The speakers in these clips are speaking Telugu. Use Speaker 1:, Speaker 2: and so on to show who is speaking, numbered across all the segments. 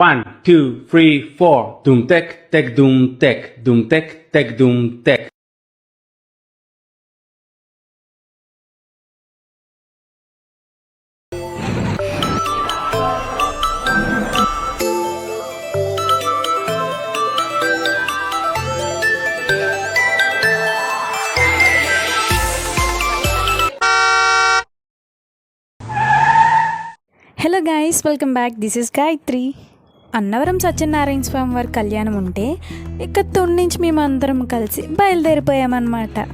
Speaker 1: One, two, three, four. Doom tech, tech, doom tech, doom tech, tech, doom tech.
Speaker 2: Hello guys, welcome back. This is Gayatri. Annavaram Satyanarayana స్వామి వారి కళ్యాణం ఉంటే ఇక తుని నుంచి మేము అందరం కలిసి బయలుదేరిపోయామన్నమాట.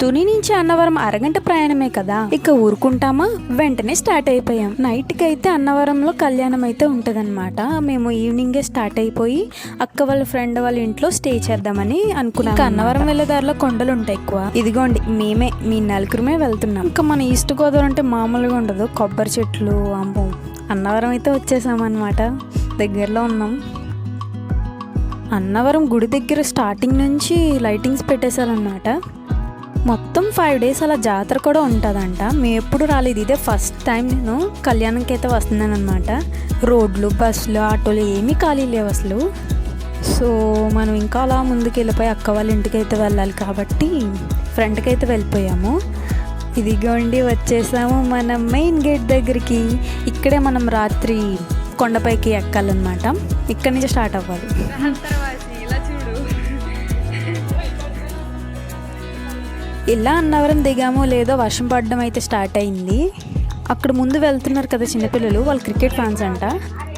Speaker 2: తుని నుంచి అన్నవరం అరగంట ప్రయాణమే కదా? ఇక ఊరుకుంటామా? వెంటనే స్టార్ట్ అయిపోయాం. నైట్కి అయితే అన్నవరంలో కళ్యాణం అయితే ఉంటుందన్నమాట. మేము ఈవినింగే స్టార్ట్ అయిపోయి అక్క వాళ్ళ ఫ్రెండ్ వాళ్ళ ఇంట్లో స్టే చేద్దామని అనుకున్నాం. అన్నవరం వెళ్ళే దారిలో కొండలు ఉంటాయి ఎక్కువ. ఇదిగోండి మేమే మీ నలుగురమే వెళ్తున్నాం. ఇంకా మన ఈస్ట్ గోదావరి అంటే మామూలుగా ఉండదు. కొబ్బరి చెట్లు అమ్మో అన్నవరం అయితే వచ్చేసామన్నమాట. దగ్గరలో ఉన్నాం. అన్నవరం గుడి దగ్గర స్టార్టింగ్ నుంచి లైటింగ్స్ పెట్టేశారనమాట మొత్తం ఫైవ్ డేస్ అలా జాతర కూడా ఉంటుందంట. మేము ఎప్పుడు రాలేదు. ఇదే ఫస్ట్ టైం నేను కళ్యాణంకి అయితే వస్తున్నాను అనమాట రోడ్లు బస్సులు ఆటోలు ఏమీ ఖాళీ లేవు అసలు. సో మనం ఇంకా అలా ముందుకు వెళ్ళిపోయి అక్క వాళ్ళ ఇంటికి అయితే వెళ్ళాలి కాబట్టి ఫ్రంట్కి అయితే వెళ్ళిపోయాము. ఇదిగోండి వచ్చేసాము మనం మెయిన్ గేట్ దగ్గరికి. ఇక్కడే మనం రాత్రి కొండపైకి ఎక్కాలన్నమాట. ఇక్కడి నుంచి స్టార్ట్ అవ్వాలి. ఇలా అన్నవరం దిగామో లేదో వర్షం పడడం అయితే స్టార్ట్ అయింది. అక్కడ ముందు వెళ్తున్నారు కదా చిన్నపిల్లలు వాళ్ళు క్రికెట్ ఫ్యాన్స్ అంట.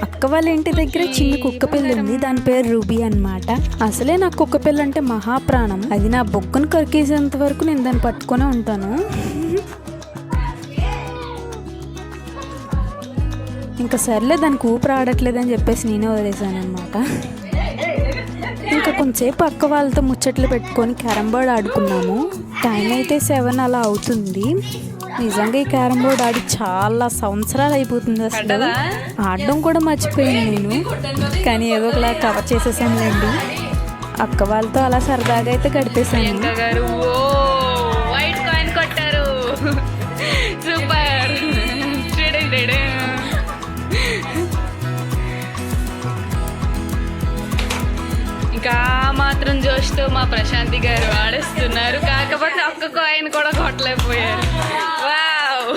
Speaker 2: అక్క వాళ్ళ ఇంటి దగ్గర చిన్న కుక్క పిల్ల ఉంది. దాని పేరు రూబీ అనమాట అసలే నాకు కుక్క పిల్ల అంటే మహాప్రాణం. అది నా బొక్కను కరికేసేంత వరకు నేను దాన్ని పట్టుకునే ఉంటాను. ఇంకా సర్లే దానికి ఊపిరి ఆడట్లేదని చెప్పేసి నేనే వదిలేసాను అనమాట ఇంకా కొంచెంసేపు అక్క వాళ్ళతో ముచ్చట్లు పెట్టుకొని క్యారమ్ బోర్డ్ ఆడుకున్నాము. టైం అయితే సెవెన్ అలా అవుతుంది. నిజంగా ఈ క్యారమ్ బోర్డ్ ఆడి చాలా సంవత్సరాలు అయిపోతుంది అసలు. ఆడడం కూడా మర్చిపోయాను నేను. కానీ ఏదో ఒకలా కవర్ చేసేసానులేండి. అక్క వాళ్ళతో అలా సరదాగా అయితే గడిపేశాను
Speaker 3: ఇంకా మాత్రం జోష్తో మా ప్రశాంతి గారు ఆడేస్తున్నారు. కాకపోతే ఒక్క కాయిన్ కూడా కొట్టలేకపోయారు. వావ్.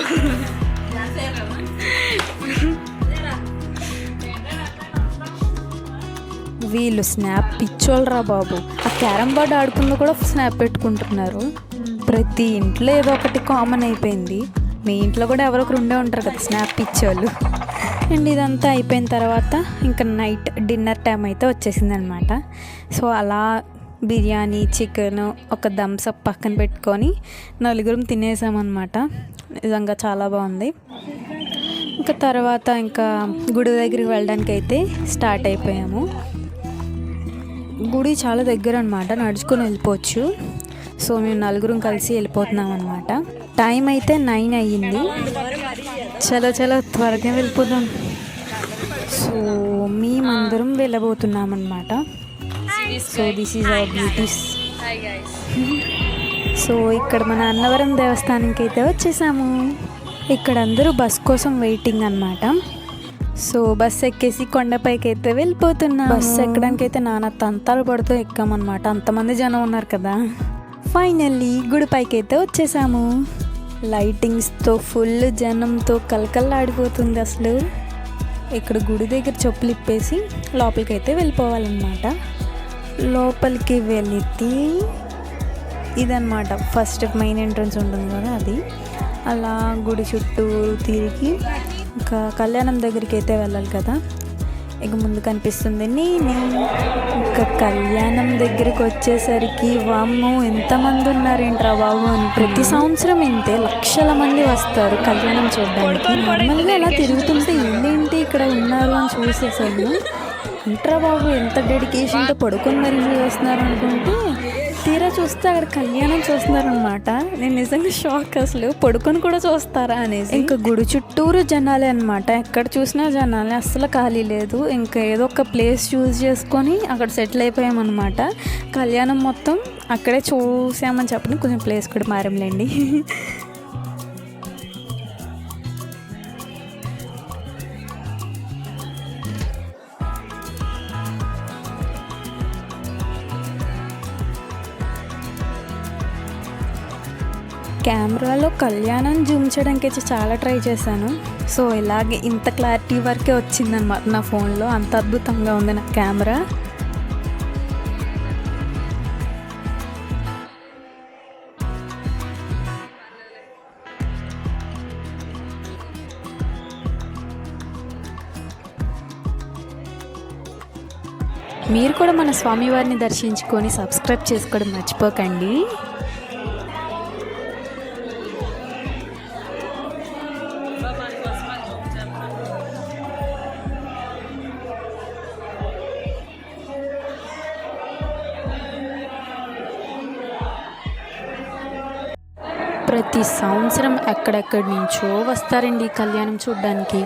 Speaker 2: వీళ్ళు స్నాప్ పిచ్చోళ్ళరా బాబు. ఆ క్యారమ్ బోర్డ్ ఆడుకున్న కూడా స్నాప్ పెట్టుకుంటున్నారు. ప్రతి ఇంట్లో ఏదో ఒకటి కామన్ అయిపోయింది. మీ ఇంట్లో కూడా ఎవరొకరు ఉండే ఉంటారు కదా స్నాప్ పిచ్చోళ్ళు. అండ్ ఇదంతా అయిపోయిన తర్వాత ఇంకా నైట్ డిన్నర్ టైం అయితే వచ్చేసింది అనమాట సో అలా బిర్యానీ చికెన్ ఒక థమ్స్అప్ పక్కన పెట్టుకొని నలుగురం తినేసామన్నమాట నిజంగా చాలా బాగుంది. ఇంకా తర్వాత ఇంకా గుడి దగ్గరికి వెళ్ళడానికి అయితే స్టార్ట్ అయిపోయాము. గుడి చాలా దగ్గర అనమాట నడుచుకొని వెళ్ళిపోవచ్చు. సో మేము నలుగురం కలిసి వెళ్ళిపోతున్నాం అనమాట టైం అయితే నైన్ అయ్యింది. చాలా చాలా త్వరగా వెళ్ళిపోదాం. సో మేమందరం వెళ్ళబోతున్నాం అనమాట so this is our beauties so ఇక్కడ మన అన్నవరం దేవస్థానంకి అయితే వచ్చేసాము. ఇక్కడ అందరూ బస్ కోసం వెయిటింగ్ అనమాట సో బస్ ఎక్కేసి కొండపైకి అయితే వెళ్ళిపోతున్నా బస్ ఎక్కడానికి అయితే నాన్న తంతాలు పడుతూ ఎక్కామన్నమాట. అంతమంది జనం ఉన్నారు కదా. ఫైనల్లీ గుడిపైకైతే అయితే వచ్చేసాము. లైటింగ్స్తో ఫుల్ జనంతో కలకల్లాడిపోతుంది అసలు. ఇక్కడ గుడి దగ్గర చెప్పులు ఇప్పేసి లోపలికైతే వెళ్ళిపోవాలన్నమాట. లోపలికి వెళితే ఇదన్నమాట. ఫస్ట్ మెయిన్ ఎంట్రన్స్ ఉంటుంది కదా అది. అలా గుడి చుట్టూ తిరిగి ఇంకా కళ్యాణం దగ్గరికి అయితే వెళ్ళాలి కదా. ఇక ముందు కనిపిస్తుంది నేనే. ఇంకా కళ్యాణం దగ్గరికి వచ్చేసరికి వామ్మో ఎంతమంది ఉన్నారేంట్రా బాబు అని. ప్రతి సంవత్సరం ఇంతే లక్షల మంది వస్తారు కళ్యాణం చూడడానికి. నార్మల్గా అలా తిరుగుతుంటే ఏంటేంటి ఇక్కడ ఉన్నారు అని చూసేసాను ఇంట్రా బాబు ఎంత డెడికేషన్తో పడుకొని మరీ చేస్తున్నారు అనుకుంటే తీరా చూస్తే అక్కడ కళ్యాణం చూస్తున్నారనమాట నేను నిజంగా షాక్ అసలు. పడుకొని కూడా చూస్తారా అనేసి. ఇంకా గుడి చుట్టూరు జనాలే అనమాట ఎక్కడ చూసినా జనాలే. అస్సలు ఖాళీ లేదు. ఇంకా ఏదో ఒక ప్లేస్ చూస్ చేసుకొని అక్కడ సెటిల్ అయిపోయామన్నమాట. కళ్యాణం మొత్తం అక్కడే చూసామని చెప్పని కొంచెం ప్లేస్ కూడా మారంలేండి కెమెరాలో కళ్యాణం జూమ్ చేయడానికి అయితే చాలా ట్రై చేశాను. సో ఇలాగే ఇంత క్లారిటీ వరకే వచ్చిందనమాట నా ఫోన్లో. అంత అద్భుతంగా ఉంది నా కెమెరా. మీరు కూడా మన స్వామివారిని దర్శించుకొని సబ్స్క్రైబ్ చేసుకోవడం మర్చిపోకండి. ప్రతి సంవత్సరం ఎక్కడెక్కడి నుంచో వస్తారండి ఈ కళ్యాణం చూడ్డానికి.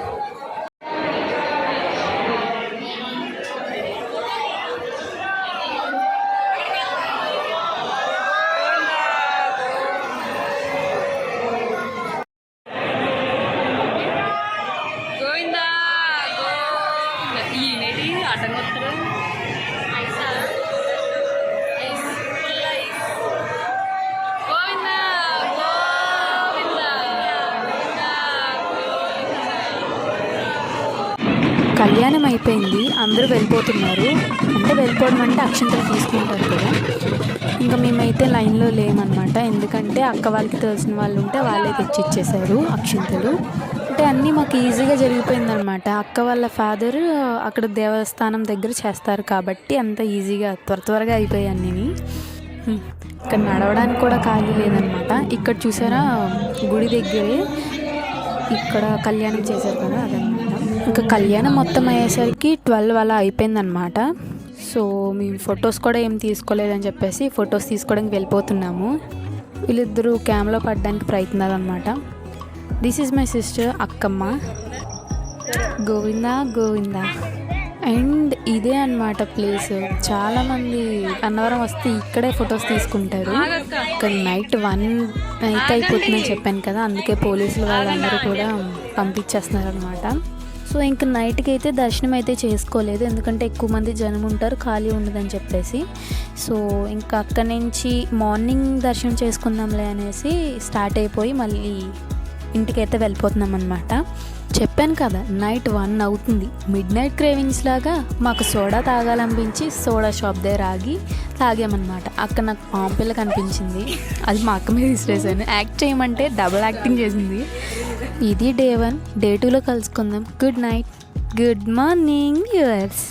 Speaker 2: కళ్యాణం అయిపోయింది అందరూ వెళ్ళిపోతున్నారు. అంటే వెళ్ళిపోవడం అంటే అక్షంతలు తీసుకుంటారు కదా. ఇంకా మేమైతే లైన్లో లేమన్నమాట. ఎందుకంటే అక్క వాళ్ళకి తెలిసిన వాళ్ళు ఉంటే వాళ్ళే తెచ్చి ఇచ్చేసారు అక్షంతలు. అంటే అన్నీ మాకు ఈజీగా జరిగిపోయిందనమాట అక్క వాళ్ళ ఫాదర్ అక్కడ దేవస్థానం దగ్గర చేస్తారు కాబట్టి అంత ఈజీగా త్వర త్వరగా అయిపోయాయి అన్నీ ఇక్కడ నడవడానికి కూడా ఖాళీ లేదనమాట ఇక్కడ చూసారా గుడి దగ్గరే ఇక్కడ కళ్యాణం చేశారు కదా అదన్నమాట ఇంకా కళ్యాణం మొత్తం అయ్యేసరికి ట్వెల్వ్ అలా అయిపోయిందనమాట సో మేము ఫొటోస్ కూడా ఏం తీసుకోలేదని చెప్పేసి ఫొటోస్ తీసుకోవడానికి వెళ్ళిపోతున్నాము. వీళ్ళిద్దరూ క్యామ్లో పడడానికి ప్రయత్నాలు అనమాట this is my sister Akkamma. Govinda Govinda. And ఇదే అన్నమాట ప్లేస్ చాలామంది అన్నవరం వస్తే ఇక్కడే ఫొటోస్ తీసుకుంటారు. ఇక్కడ నైట్ వన్ నైట్ అయిపోతుందని చెప్పాను కదా అందుకే పోలీసులు వాళ్ళందరూ కూడా పంపించేస్తున్నారు అనమాట సో ఇంకా నైట్కి అయితే దర్శనం అయితే చేసుకోలేదు. ఎందుకంటే ఎక్కువ మంది జనం ఉంటారు ఖాళీ ఉండదని చెప్పేసి. సో ఇంకా అక్కడి నుంచి మార్నింగ్ దర్శనం చేసుకుందాంలే అనేసి స్టార్ట్ అయిపోయి మళ్ళీ ఇంటికైతే వెళ్ళిపోతున్నాం అనమాట చెప్పాను కదా నైట్ వన్ అవుతుంది. మిడ్ నైట్ క్రేవింగ్స్ లాగా మాకు సోడా తాగాలనిపించి సోడా షాప్ దగ్గర ఆగి తాగామన్నమాట. అక్కడ నాకు పాంపిల్ల కనిపించింది. అది మా అక్క మీద విసిరేసాను యాక్ట్ చేయమంటే డబుల్ యాక్టింగ్ చేసింది. ఇది డే వన్ డే టూలో కలుసుకుందాం. Good night good morning viewers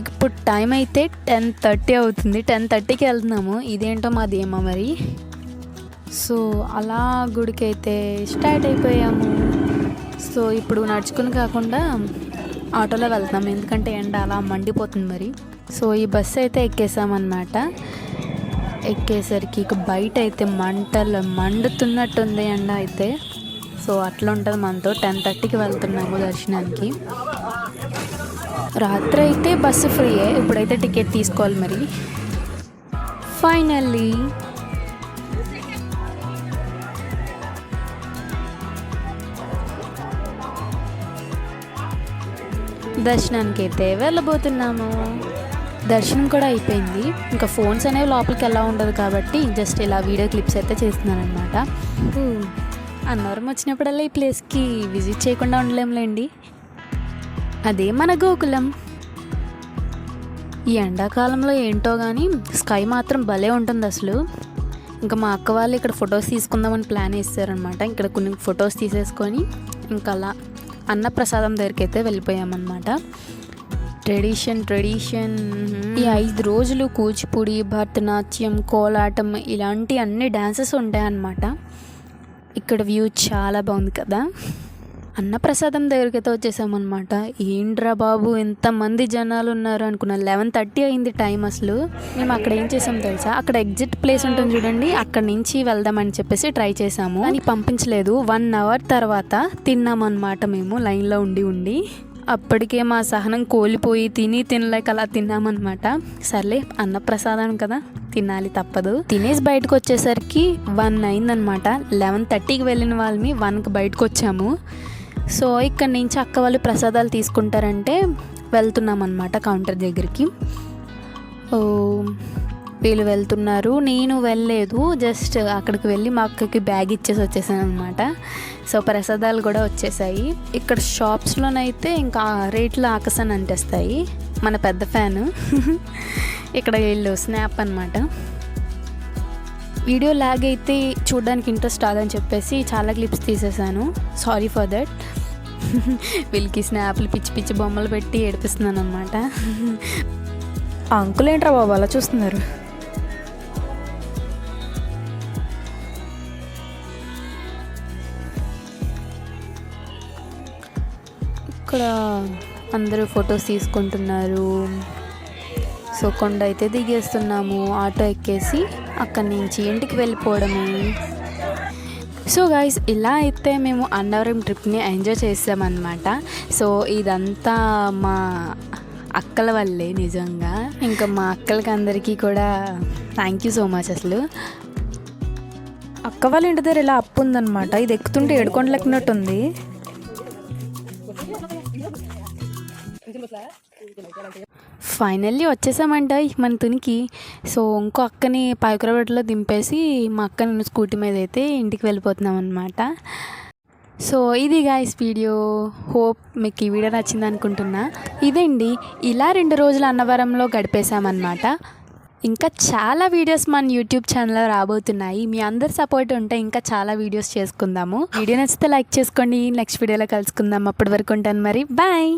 Speaker 2: ఇప్పుడు టైం అయితే టెన్ థర్టీ అవుతుంది. టెన్ థర్టీకి వెళ్తున్నాము. ఇదేంటో మాదేమో మరి. సో అలా గుడికి అయితే స్టార్ట్ అయిపోయాము. సో ఇప్పుడు నడుచుకుని కాకుండా ఆటోలో వెళ్తున్నాం. ఎందుకంటే ఎండ అలా మండిపోతుంది మరి. సో ఈ బస్సు అయితే ఎక్కేసామన్నమాట. ఎక్కేసరికి ఇక బయట అయితే మంటలు మండుతున్నట్టుంది ఎండ అయితే. సో అట్లా ఉంటుంది మనతో. టెన్ థర్టీకి వెళ్తున్నాము దర్శనానికి. రాత్రి అయితే బస్సు ఫ్రీయే. ఇప్పుడైతే టికెట్ తీసుకోవాలి మరి. ఫైనల్లీ దర్శనానికి అయితే వెళ్ళబోతున్నాము. దర్శనం కూడా అయిపోయింది. ఇంకా ఫోన్స్ అనేవి లోపలికి ఎలా ఉండదు కాబట్టి జస్ట్ ఇలా వీడియో క్లిప్స్ అయితే చేస్తున్నాను అనమాట hmm. అన్నవరం వచ్చినప్పుడల్లా ఈ ప్లేస్కి విజిట్ చేయకుండా ఉండలేంలేండి అదే మన గోకులం. ఈ ఎండాకాలంలో ఏంటో కానీ స్కై మాత్రం భలే ఉంటుంది అసలు. ఇంకా మా అక్క వాళ్ళు ఇక్కడ ఫొటోస్ తీసుకుందామని ప్లాన్ వేస్తారనమాట ఇక్కడ కొన్ని ఫొటోస్ తీసేసుకొని ఇంకా అలా అన్నప్రసాదం దగ్గరికి అయితే వెళ్ళిపోయామన్నమాట. Tradition tradition. ఈ ఐదు రోజులు కూచిపూడి భరతనాట్యం కోలాటం ఇలాంటి అన్ని డ్యాన్సెస్ ఉంటాయన్నమాట. ఇక్కడ వ్యూ చాలా బాగుంది కదా. అన్నప్రసాదం దగ్గరికైతే వచ్చేసామన్నమాట. ఏంట్రా బాబు ఎంతమంది జనాలు ఉన్నారు అనుకున్నా. లెవెన్ థర్టీ అయింది టైం అసలు. మేము అక్కడ ఏం చేసాం తెలుసా? అక్కడ ఎగ్జిట్ ప్లేస్ ఉంటుంది చూడండి. అక్కడ నుంచి వెళ్దామని చెప్పేసి ట్రై చేసాము. అని పంపించలేదు. వన్ అవర్ తర్వాత తిన్నామన్నమాట మేము లైన్లో ఉండి ఉండి. అప్పటికే మా సహనం కోల్పోయి తిని తినలేక అలా తిన్నామన్నమాట. సర్లే అన్నప్రసాదం కదా. తినాలి తప్పదు. తినేసి బయటకు వచ్చేసరికి వన్ అయిందనమాట. లెవెన్ థర్టీకి వెళ్ళిన వాళ్ళని వన్కి బయటకు వచ్చాము సో ఇక్కడ నుంచి అక్క వాళ్ళు ప్రసాదాలు తీసుకుంటారంటే వెళ్తున్నాం అనమాట కౌంటర్ దగ్గరికి. ఓ వీళ్ళు వెళ్తున్నారు. నేను వెళ్ళలేదు. జస్ట్ అక్కడికి వెళ్ళి మా అక్కకి బ్యాగ్ ఇచ్చేసి వచ్చేసాను అనమాట సో ప్రసాదాలు కూడా వచ్చేసాయి. ఇక్కడ షాప్స్లోనైతే ఇంకా రేట్లు ఆకసాన్ని అంటేస్తాయి మన పెద్ద ఫ్యాను. ఇక్కడ వీళ్ళు స్నాప్ అనమాట వీడియో లాగ్ అయితే చూడడానికి ఇంట్రెస్ట్ రాదని చెప్పేసి చాలా క్లిప్స్ తీసేసాను. సారీ ఫర్ దట్ వీళ్ళకి స్నాప్లు పిచ్చి పిచ్చి బొమ్మలు పెట్టి ఏడిపిస్తున్నాను అనమాట
Speaker 4: అంకులు ఏంట్రా బాబు అలా చూస్తున్నారు?
Speaker 2: ఇక్కడ అందరూ ఫొటోస్ తీసుకుంటున్నారు. సో కొండ అయితే దిగేస్తున్నాము. ఆటో ఎక్కేసి అక్కడి నుంచి ఇంటికి వెళ్ళిపోవడమే. సో గైస్ ఇలా అయితే మేము అన్నవరం ట్రిప్ని ఎంజాయ్ చేసామన్నమాట. సో ఇదంతా మా అక్కల వల్లే నిజంగా. ఇంకా మా అక్కలకి అందరికీ కూడా థ్యాంక్ యూ సో మచ్ అసలు.
Speaker 4: అక్క వాళ్ళ ఇంటి దగ్గర ఇలా అప్పు ఉందన్నమాట. ఇది ఎక్కుతుంటే ఏడుకొండలెక్కినట్టుంది.
Speaker 2: ఫైనల్లీ వచ్చేసామంట మన తునికి. సో ఇంకో అక్కని పాయకురబెట్టలో దింపేసి మా అక్క నేను స్కూటీ మీద అయితే ఇంటికి వెళ్ళిపోతున్నాం అనమాట సో ఇది గాయస్ వీడియో హోప్ మీకు ఈ వీడియో నచ్చింది అనుకుంటున్నా. ఇదండి ఇలా రెండు రోజులు అన్నవరంలో గడిపేశామన్నమాట. ఇంకా చాలా వీడియోస్ మన యూట్యూబ్ ఛానల్లో రాబోతున్నాయి. మీ అందరి సపోర్ట్ ఉంటే ఇంకా చాలా వీడియోస్ చేసుకుందాము. వీడియో నచ్చితే లైక్ చేసుకోండి. నెక్స్ట్ వీడియోలో కలుసుకుందాం. అప్పటి వరకు ఉంటాను మరి. బాయ్